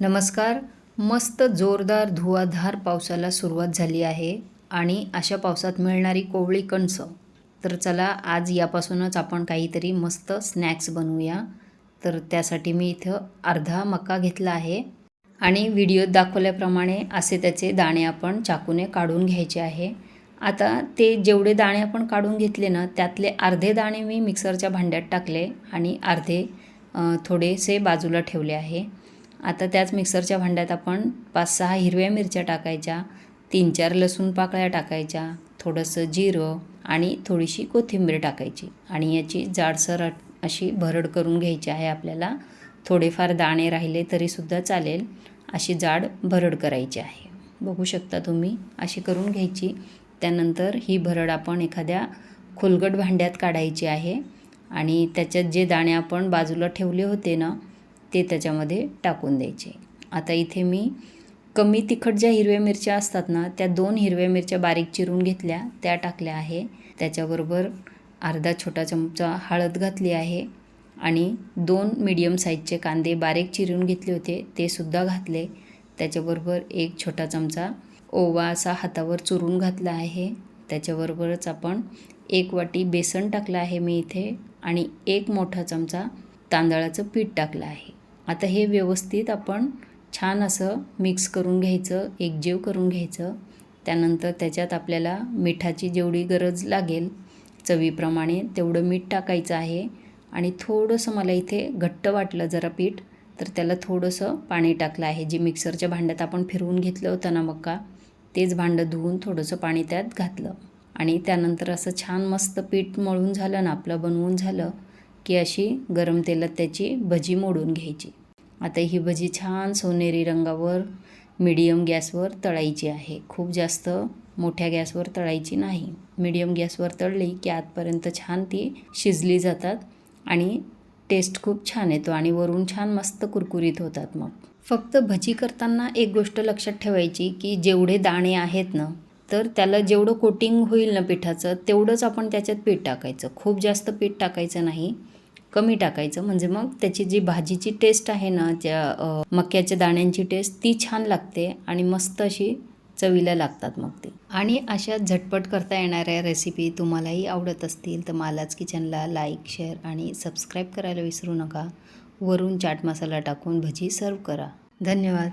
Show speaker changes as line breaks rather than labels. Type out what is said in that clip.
नमस्कार. मस्त जोरदार धुवाधार पावसाला सुरुवात झाली आहे आणि अशा पावसात मिळणारी कोवळी कणसं. तर चला आज यापासूनच आपण काहीतरी मस्त स्नॅक्स बनवूया. तर त्यासाठी मी इथं अर्धा मका घेतला आहे आणि व्हिडिओत दाखवल्याप्रमाणे असे त्याचे दाणे आपण चाकूने काढून घ्यायचे आहे. आता ते जेवढे दाणे आपण काढून घेतले ना त्यातले अर्धे दाणे मी मिक्सरच्या भांड्यात टाकले आणि अर्धे थोडेसे बाजूला ठेवले आहे. आता त्याच मिक्सरच्या भांड्यात आपण पाच सहा हिरव्या मिरच्या टाकायच्या तीन चार लसूण पाकळ्या टाकायच्या थोडंसं जिरं आणि थोडीशी कोथिंबीर टाकायची. आणि याची जाडसर अशी भरड करून घ्यायची आहे आपल्याला. थोडेफार दाणे राहिले तरीसुद्धा चालेल. अशी जाड भरड करायची आहे. बघू शकता तुम्ही अशी करून घ्यायची. त्यानंतर ही भरड आपण एखाद्या खोलगट भांड्यात काढायची आहे. आणि त्याच्यात जे दाणे आपण बाजूला ठेवले होते ना ते त्याच्यामध्ये टाकून द्यायचे. आता इथे मी कमी तिखट ज्या हिरव्या मिरच्या असतात ना त्या दोन हिरव्या मिरच्या बारीक चिरून घेतल्या त्या टाकल्या आहे. त्याच्याबरोबर अर्धा छोटा चमचा हळद घातली आहे आणि दोन मीडियम साईजचे कांदे बारीक चिरून घेतले होते ते सुद्धा घातले. त्याच्याबरोबर एक छोटा चमचा ओवा असा हातावर चुरून घातला आहे. त्याच्याबरोबरच आपण एक वाटी बेसन टाकलं आहे मी इथे आणि एक मोठा चमचा तांदळाचं पीठ टाकलं आहे. आता हे व्यवस्थित आपण छान असं मिक्स करून घ्यायचं एकजीव करून घ्यायचं. त्यानंतर त्याच्यात आपल्याला मिठाची जेवढी गरज लागेल चवीप्रमाणे तेवढं मीठ टाकायचं आहे. आणि थोडंसं मला इथे घट्ट वाटलं जरा पीठ तर त्याला थोडंसं पाणी टाकलं आहे. जे मिक्सरच्या भांड्यात आपण फिरवून घेतलं होतं ना मक्का तेच भांडं धुवून थोडंसं पाणी त्यात घातलं. आणि त्यानंतर असं छान मस्त पीठ मळून झालं ना आपलं बनवून झालं की अशी गरम तेलात त्याची भजी मोडून घ्यायची. आता ही भजी छान सोनेरी रंगावर मीडियम गॅसवर तळायची आहे. खूप जास्त मोठ्या गॅसवर तळायची नाही. मिडियम गॅसवर तळली की आतपर्यंत छान ती शिजली जातात आणि टेस्ट खूप छान येतो आणि वरून छान मस्त कुरकुरीत होतात मग. फक्त भजी करताना एक गोष्ट लक्षात ठेवायची की जेवढे दाणे आहेत ना तर त्याला जेवढं कोटिंग होईल ना पिठाचं तेवढंच आपण त्याच्यात पीठ टाकायचं. खूप जास्त पीठ टाकायचं नाही. कमी टाकायचं. म्हणजे मग त्याची जी भाजीची टेस्ट आहे ना त्या मक्याच्या दाण्यांची टेस्ट ती छान लागते आणि मस्त अशी चवीला लागतात मग ते. आणि अशा झटपट करता येणाऱ्या रेसिपी तुम्हालाही आवडत असतील तर मालाच किचनला लाईक शेअर आणि सबस्क्राईब करायला विसरू नका. वरून चाट मसाला टाकून भजी सर्व करा. धन्यवाद.